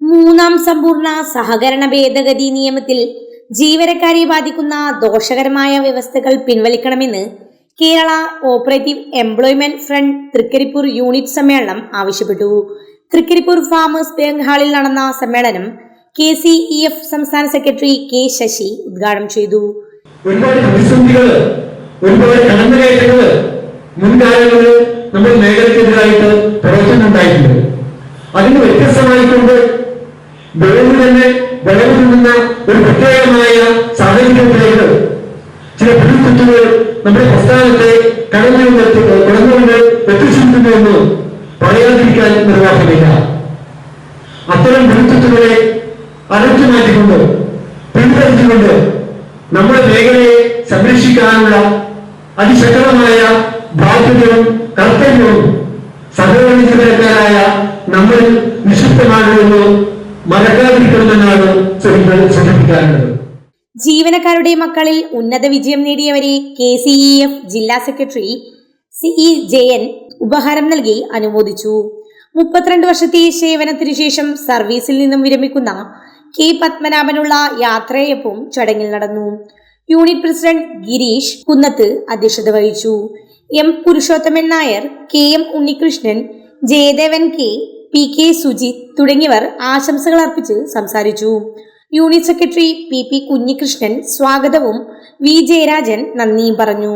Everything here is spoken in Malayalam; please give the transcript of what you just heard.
മൂന്നാം സമ്പൂർണ സഹകരണ ഭേദഗതി നിയമത്തിൽ ജീവനക്കാരെ ബാധിക്കുന്ന ദോഷകരമായ വ്യവസ്ഥകൾ പിൻവലിക്കണമെന്ന് Kerala operative employment front Thrikkaripur unit സമ്മേളനം ആവശ്യപ്പെട്ടു. തൃക്കരിപ്പൂർ ഫാമേഴ്സ് ബാങ്ക് ഹാളിൽ നടന്ന സമ്മേളനം കെ സി ഇ എഫ് സംസ്ഥാന സെക്രട്ടറി കെ ശശി ഉദ്ഘാടനം ചെയ്തു. ഒരുപാട് ഒരുപാട് കടന്നുകയറ്റങ്ങൾ മുൻകാലങ്ങളിൽ അതിന് തന്നെ നിന്ന് ഒരു പ്രത്യേകമായ സാഹചര്യത്തിലേക്ക് ചില പുതുക്കുത്തുകൾ നമ്മുടെ പ്രസ്ഥാനത്തെ കടന്നുകൊണ്ട് കടന്നുകൊണ്ട് എത്തിച്ചിരിക്കുന്നു എന്ന് പറയാതിരിക്കാൻ നിർവാഹമില്ല. അത്തരം പുതുക്കുത്തുകളെ അടച്ചു മാറ്റിക്കൊണ്ട് പിന്തുണച്ചുകൊണ്ട് നമ്മുടെ മേഖലയെ സംരക്ഷിക്കാനുള്ള അതിശക്തമായ ബാധ്യതയും കർത്തവ്യവും സഹകരണ ജീവനക്കാരായ നമ്മൾ നിക്ഷിപ്തമാകുമെന്ന് മറക്കാതിരിക്കണമെന്നാണ് ജീവനക്കാരുടെ മക്കളിൽ ഉന്നത വിജയം നേടിയവരെ കെ സി ഇ എഫ് ജില്ലാ സെക്രട്ടറി സി ഇ ജയൻ ഉപഹാരം നൽകി അനുമോദിച്ചു. മുപ്പത്തിരണ്ട് വർഷത്തെ സേവനത്തിനു ശേഷം സർവീസിൽ നിന്നും വിരമിക്കുന്ന കെ പത്മനാഭനുള്ള യാത്രയപ്പും ചടങ്ങിൽ നടന്നു. യൂണിറ്റ് പ്രസിഡന്റ് ഗിരീഷ് കുന്നത്ത് അധ്യക്ഷത വഹിച്ചു. M Purushothaman Nair K M Unnikrishnan Jayadevan K P K Sujith തുടങ്ങിയവർ ആശംസകൾ അർപ്പിച്ച് സംസാരിച്ചു. Unit secretary P P Kunhikrishnan സ്വാഗതവും വി ജയരാജൻ നന്ദിയും പറഞ്ഞു.